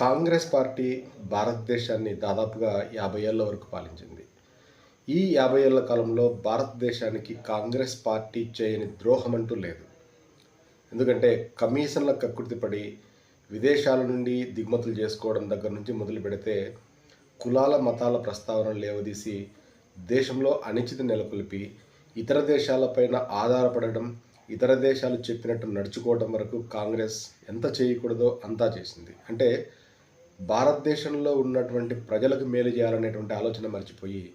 Congress party భారతదేశాన్ని దాదాపుగా యాభై ఏళ్ళ వరకు పాలించింది. ఈ యాభై ఏళ్ళ కాలంలో భారతదేశానికి కాంగ్రెస్ పార్టీ చేయని ద్రోహం అంటూ లేదు. ఎందుకంటే కమిషన్ల కక్కుర్తిపడి విదేశాల నుండి దిగుమతులు చేసుకోవడం దగ్గర నుంచి మొదలు పెడితే కులాల మతాల ప్రస్తావన లేవదీసి దేశంలో అనిశ్చితి నెలకొల్పి ఇతర దేశాలపైన ఆధారపడడం ఇతర దేశాలు చెప్పినట్టు నడుచుకోవడం వరకు కాంగ్రెస్ ఎంత చేయకూడదో అంతా చేసింది. అంటే భారతదేశంలో ఉన్నటువంటి ప్రజలకు మేలు చేయాలనేటువంటి ఆలోచన మర్చిపోయి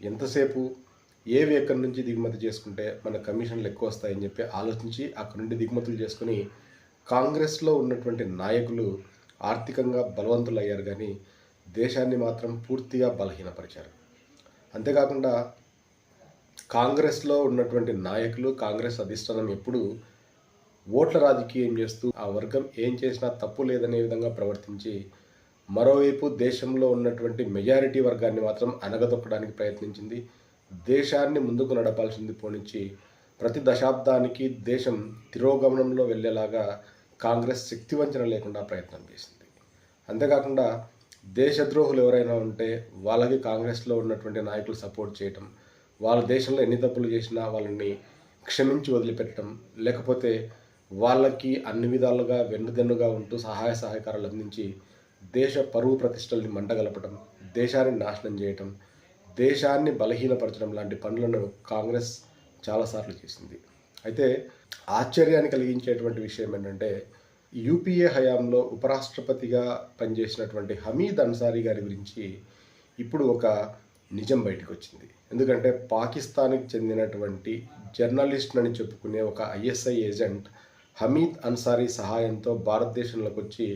ఎంతసేపు ఏవి ఎక్కడి నుంచి దిగుమతి చేసుకుంటే మన కమిషన్లు ఎక్కువ వస్తాయని చెప్పి ఆలోచించి అక్కడి నుండి దిగుమతులు చేసుకుని కాంగ్రెస్లో ఉన్నటువంటి నాయకులు ఆర్థికంగా బలవంతులు అయ్యారు కానీ దేశాన్ని మాత్రం పూర్తిగా బలహీనపరిచారు. అంతేకాకుండా కాంగ్రెస్లో ఉన్నటువంటి నాయకులు కాంగ్రెస్ అధిష్టానం ఎప్పుడు ఓట్ల రాజకీయం చేస్తూ ఆ వర్గం ఏం చేసినా తప్పు లేదనే విధంగా ప్రవర్తించి మరోవైపు దేశంలో ఉన్నటువంటి మెజారిటీ వర్గాన్ని మాత్రం అనగదొక్కడానికి ప్రయత్నించింది. దేశాన్ని ముందుకు నడపాల్సింది పోనించి ప్రతి దశాబ్దానికి దేశం తిరోగమనంలో వెళ్ళేలాగా కాంగ్రెస్ శక్తివంచన లేకుండా ప్రయత్నం చేసింది. అంతేకాకుండా దేశద్రోహులు ఎవరైనా ఉంటే వాళ్ళకి కాంగ్రెస్లో ఉన్నటువంటి నాయకులు సపోర్ట్ చేయటం వాళ్ళ దేశంలో ఎన్ని తప్పులు చేసినా వాళ్ళని క్షమించి వదిలిపెట్టడం లేకపోతే వాళ్ళకి అన్ని విధాలుగా వెన్నుదెన్నుగా ఉంటూ సహాయ సహకారాలు అందించి దేశ పరువు ప్రతిష్టల్ని మంటగలపడం దేశాన్ని నాశనం చేయటం దేశాన్ని బలహీనపరచడం లాంటి పనులను కాంగ్రెస్ చాలాసార్లు చేసింది. అయితే ఆశ్చర్యాన్ని కలిగించేటువంటి విషయం ఏంటంటే యూపీఏ హయాంలో ఉపరాష్ట్రపతిగా పనిచేసినటువంటి హమీద్ అన్సారీ గారి గురించి ఇప్పుడు ఒక నిజం బయటకు వచ్చింది ఎందుకంటే పాకిస్తాన్కి చెందినటువంటి జర్నలిస్ట్ అని చెప్పుకునే ఒక ఐఎస్ఐ ఏజెంట్ హమీద్ అన్సారీ సహాయంతో భారతదేశంలోకి వచ్చి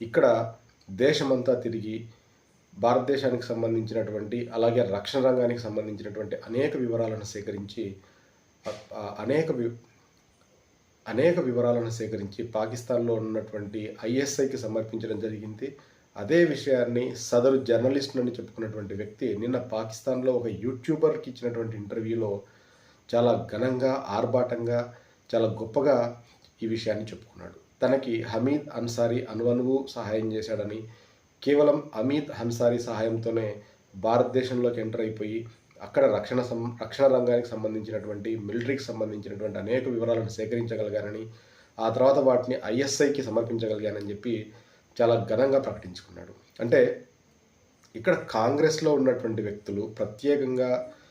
ఇక్కడ దేశమంతా తిరిగి భారతదేశానికి సంబంధించినటువంటి అలాగే రక్షణ రంగానికి సంబంధించినటువంటి అనేక వివరాలను సేకరించి అనేక వి అనేక వివరాలను సేకరించి పాకిస్తాన్లో ఉన్నటువంటి ఐఎస్ఐకి సమర్పించడం జరిగింది. అదే విషయాన్ని సదరు జర్నలిస్ట్ అని చెప్పుకున్నటువంటి వ్యక్తి నిన్న పాకిస్తాన్లో ఒక యూట్యూబర్కి ఇచ్చినటువంటి ఇంటర్వ్యూలో చాలా ఘనంగా ఆర్భాటంగా చాలా గొప్పగా ఈ విషయాన్ని చెప్పుకున్నాడు. తనకి హమీద్ అన్సారీ అనువనువు సహాయం చేశాడని కేవలం అమీద్ అన్సారీ సహాయంతోనే భారతదేశంలోకి ఎంటర్ అయిపోయి అక్కడ రక్షణ సం రక్షణ రంగానికి సంబంధించినటువంటి మిలిటరీకి సంబంధించినటువంటి అనేక వివరాలను సేకరించగలిగానని ఆ తర్వాత వాటిని ఐఎస్ఐకి సమర్పించగలిగానని చెప్పి చాలా ఘనంగా ప్రకటించుకున్నాడు. అంటే ఇక్కడ కాంగ్రెస్లో ఉన్నటువంటి వ్యక్తులు ప్రత్యేకంగా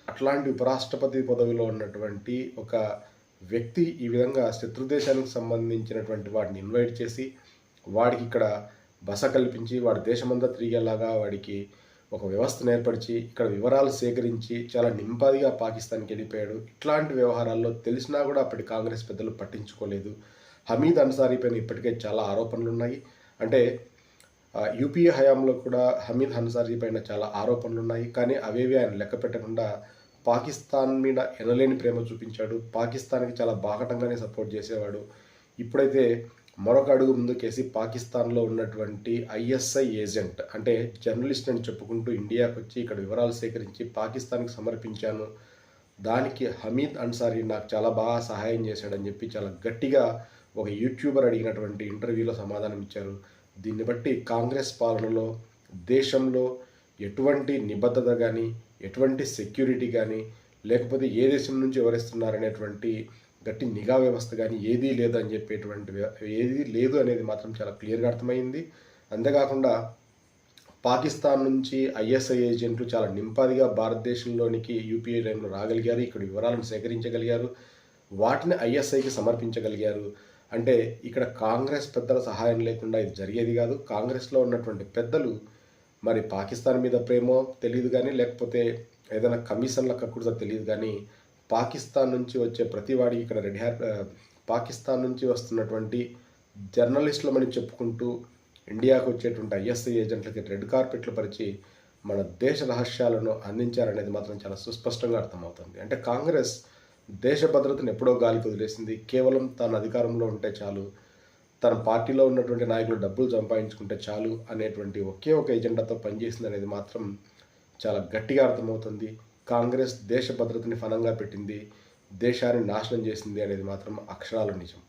అట్లాంటి ఉపరాష్ట్రపతి పదవిలో ఉన్నటువంటి ఒక వ్యక్తి ఈ విధంగా శత్రుదేశానికి సంబంధించినటువంటి వాడిని ఇన్వైట్ చేసి వాడికి ఇక్కడ బస కల్పించి వాడి దేశమంతా తిరిగేలాగా వాడికి ఒక వ్యవస్థను ఏర్పరిచి ఇక్కడ వివరాలు సేకరించి చాలా నింపాదిగా పాకిస్తాన్కి వెళ్ళిపోయాడు. ఇట్లాంటి వ్యవహారాల్లో తెలిసినా కూడా అప్పటి కాంగ్రెస్ పెద్దలు పట్టించుకోలేదు. హమీద్ అన్సారీ పైన ఇప్పటికే చాలా ఆరోపణలు ఉన్నాయి. అంటే యూపీఏ హయాంలో కూడా హమీద్ అన్సారీ పైన చాలా ఆరోపణలు ఉన్నాయి. కానీ అవేవి ఆయన లెక్క పెట్టకుండా పాకిస్తాన్ మీద ఎనలేని ప్రేమ చూపించాడు. పాకిస్తాన్కి చాలా బాగటంగానే సపోర్ట్ చేసేవాడు. ఇప్పుడైతే మరొక అడుగు ముందుకేసి పాకిస్తాన్లో ఉన్నటువంటి ఐఎస్ఐ ఏజెంట్ అంటే జర్నలిస్ట్ అని చెప్పుకుంటూ ఇండియాకు వచ్చి ఇక్కడ వివరాలు సేకరించి పాకిస్తాన్కి సమర్పించాను. దానికి హమీద్ అన్సారీ నాకు చాలా బాగా సహాయం చేశాడని చెప్పి చాలా గట్టిగా ఒక యూట్యూబర్ అడిగినటువంటి ఇంటర్వ్యూలో సమాధానం ఇచ్చారు దీన్ని బట్టి కాంగ్రెస్ పాలనలో దేశంలో ఎటువంటి నిబద్ధత కానీ ఎటువంటి సెక్యూరిటీ కానీ లేకపోతే ఏ దేశం నుంచి ఎవరిస్తున్నారనేటువంటి గట్టి నిఘా వ్యవస్థ కానీ ఏదీ లేదు అని చెప్పేటువంటి ఏదీ లేదు అనేది మాత్రం చాలా క్లియర్గా అర్థమైంది. అంతేకాకుండా పాకిస్తాన్ నుంచి ఐఎస్ఐ ఏజెంట్లు చాలా నింపాదిగా భారతదేశంలోనికి యూపీఐ టైంలో రాగలిగారు ఇక్కడ వివరాలను సేకరించగలిగారు వాటిని ఐఎస్ఐకి సమర్పించగలిగారు. అంటే ఇక్కడ కాంగ్రెస్ పెద్దల సహాయం లేకుండా ఇది జరిగేది కాదు. కాంగ్రెస్లో ఉన్నటువంటి పెద్దలు మరి పాకిస్తాన్ మీద ప్రేమో తెలియదు కానీ లేకపోతే ఏదైనా కమిషన్ల కక్కుడుతో తెలియదు కానీ పాకిస్తాన్ నుంచి వచ్చే ప్రతివాడికి ఇక్కడ రెడ్ హ్యాప్ పాకిస్తాన్ నుంచి వస్తున్నటువంటి జర్నలిస్టులమని చెప్పుకుంటూ ఇండియాకు వచ్చేటువంటి ఐఎస్ఐ ఏజెంట్లకి రెడ్ కార్పెట్లు పరిచి మన దేశ రహస్యాలను అందించారనేది మాత్రం చాలా సుస్పష్టంగా అర్థమవుతుంది. అంటే కాంగ్రెస్ దేశ భద్రతను ఎప్పుడో గాలికి వదిలేసింది. కేవలం తన అధికారంలో ఉంటే చాలు. తన పార్టీలో ఉన్నటువంటి నాయకులు డబ్బులు సంపాదించుకుంటే చాలు అనేటువంటి ఒకే ఒక ఎజెండాతో పనిచేసింది అనేది మాత్రం చాలా గట్టిగా అర్థమవుతుంది. కాంగ్రెస్ దేశ భద్రతని ఫలంగా పెట్టింది దేశాన్ని నాశనం చేసింది అనేది మాత్రం అక్షరాల నిజం.